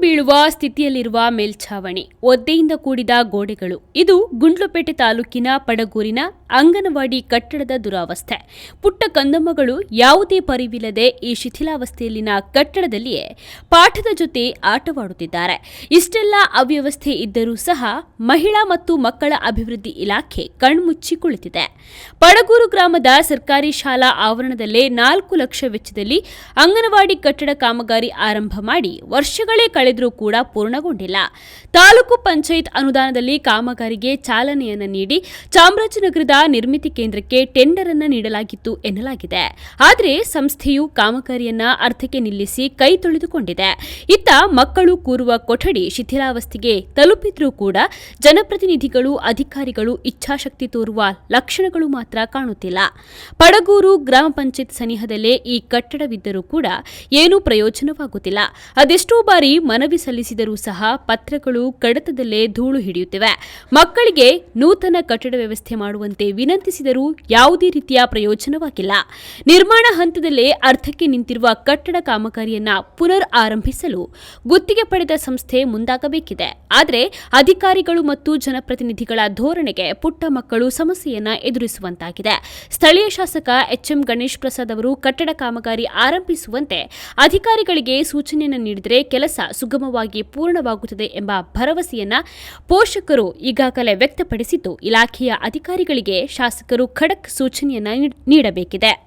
ಬೀಳುವ ಸ್ಥಿತಿಯಲ್ಲಿರುವ ಮೇಲ್ಛಾವಣಿ, ಒದ್ದೆಯಿಂದ ಕೂಡಿದ ಗೋಡೆಗಳು. ಇದು ಗುಂಡ್ಲುಪೇಟೆ ತಾಲೂಕಿನ ಪಡಗೂರಿನ ಅಂಗನವಾಡಿ ಕಟ್ಟಡದ ದುರಾವಸ್ಥೆ. ಪುಟ್ಟ ಕಂದಮ್ಮಗಳು ಯಾವುದೇ ಪರಿವಿಲ್ಲದೆ ಈ ಶಿಥಿಲಾವಸ್ಥೆಯಲ್ಲಿನ ಕಟ್ಟಡದಲ್ಲಿಯೇ ಪಾಠದ ಜೊತೆ ಆಟವಾಡುತ್ತಿದ್ದಾರೆ. ಇಷ್ಟೆಲ್ಲ ಅವ್ಯವಸ್ಥೆ ಇದ್ದರೂ ಸಹ ಮಹಿಳಾ ಮತ್ತು ಮಕ್ಕಳ ಅಭಿವೃದ್ಧಿ ಇಲಾಖೆ ಕಣ್ಮುಚ್ಚಿ ಕುಳಿತಿದೆ. ಪಡಗೂರು ಗ್ರಾಮದ ಸರ್ಕಾರಿ ಶಾಲಾ ಆವರಣದಲ್ಲೇ ನಾಲ್ಕು ಲಕ್ಷ ವೆಚ್ಚದಲ್ಲಿ ಅಂಗನವಾಡಿ ಕಟ್ಟಡ ಕಾಮಗಾರಿ ಆರಂಭ ಮಾಡಿ ವರ್ಷಗಳೇ ಕಳೆದರೂ ಕೂಡ ಪೂರ್ಣಗೊಂಡಿಲ್ಲ. ತಾಲೂಕು ಪಂಚಾಯತ್ ಅನುದಾನದಲ್ಲಿ ಕಾಮಗಾರಿಗೆ ಚಾಲನೆಯನ್ನು ನೀಡಿ ಚಾಮರಾಜನಗರದ ನಿರ್ಮಿತಿ ಕೇಂದ್ರಕ್ಕೆ ಟೆಂಡರ್ ಅನ್ನು ನೀಡಲಾಗಿತ್ತು ಎನ್ನಲಾಗಿದೆ. ಆದರೆ ಸಂಸ್ಥೆಯು ಕಾಮಗಾರಿಯನ್ನ ಅರ್ಧಕ್ಕೆ ನಿಲ್ಲಿಸಿ ಕೈ ತೊಳೆದುಕೊಂಡಿದೆ. ಇತ್ತ ಮಕ್ಕಳು ಕೂರುವ ಕೊಠಡಿ ಶಿಥಿಲಾವಸ್ಥೆಗೆ ತಲುಪಿದ್ರೂ ಕೂಡ ಜನಪ್ರತಿನಿಧಿಗಳು, ಅಧಿಕಾರಿಗಳು ಇಚ್ಛಾಶಕ್ತಿ ತೋರುವ ಲಕ್ಷಣಗಳು ಮಾತ್ರ ಕಾಣುತ್ತಿಲ್ಲ. ಪಡಗೂರು ಗ್ರಾಮ ಪಂಚಾಯತ್ ಸನಿಹದಲ್ಲೇ ಈ ಕಟ್ಟಡವಿದ್ದರೂ ಕೂಡ ಏನೂ ಪ್ರಯೋಜನವಾಗುತ್ತಿಲ್ಲ. ಅದೆಷ್ಟೋ ಬಾರಿ ಮನವಿ ಸಲ್ಲಿಸಿದರೂ ಸಹ ಪತ್ರಗಳು ಕಡತದಲ್ಲೇ ಧೂಳು ಹಿಡಿಯುತ್ತಿವೆ. ಮಕ್ಕಳಿಗೆ ನೂತನ ಕಟ್ಟಡ ವ್ಯವಸ್ಥೆ ಮಾಡುವಂತೆ ವಿನಂತಿಸಿದರೂ ಯಾವುದೇ ರೀತಿಯ ಪ್ರಯೋಜನವಾಗಿಲ್ಲ. ನಿರ್ಮಾಣ ಹಂತದಲ್ಲೇ ಅರ್ಧಕ್ಕೆ ನಿಂತಿರುವ ಕಟ್ಟಡ ಕಾಮಗಾರಿಯನ್ನ ಪುನರ್ ಆರಂಭಿಸಲು ಗುತ್ತಿಗೆ ಪಡೆದ ಸಂಸ್ಥೆ ಮುಂದಾಗಬೇಕಿದೆ. ಆದರೆ ಅಧಿಕಾರಿಗಳು ಮತ್ತು ಜನಪ್ರತಿನಿಧಿಗಳ ಧೋರಣೆಗೆ ಪುಟ್ಟ ಮಕ್ಕಳು ಸಮಸ್ಯೆಯನ್ನ ಎದುರಿಸುವಂತಾಗಿದೆ. ಸ್ಥಳೀಯ ಶಾಸಕ ಎಚ್ಎಂ ಗಣೇಶ್ ಪ್ರಸಾದ್ ಅವರು ಕಟ್ಟಡ ಕಾಮಗಾರಿ ಆರಂಭಿಸುವಂತೆ ಅಧಿಕಾರಿಗಳಿಗೆ ಸೂಚನೆಯನ್ನು ನೀಡಿದರೆ ಕೆಲಸ ಸುಗಮವಾಗಿ ಪೂರ್ಣವಾಗುತ್ತದೆ ಎಂಬ ಭರವಸೆಯನ್ನ ಪೋಷಕರು ಈಗಾಗಲೇ ವ್ಯಕ್ತಪಡಿಸಿದ್ದು ಇಲಾಖೆಯ ಅಧಿಕಾರಿಗಳಿಗೆ ಶಾಸಕರು ಖಡಕ್ ಸೂಚನೆಯನ್ನ ನೀಡಬೇಕಿದೆ.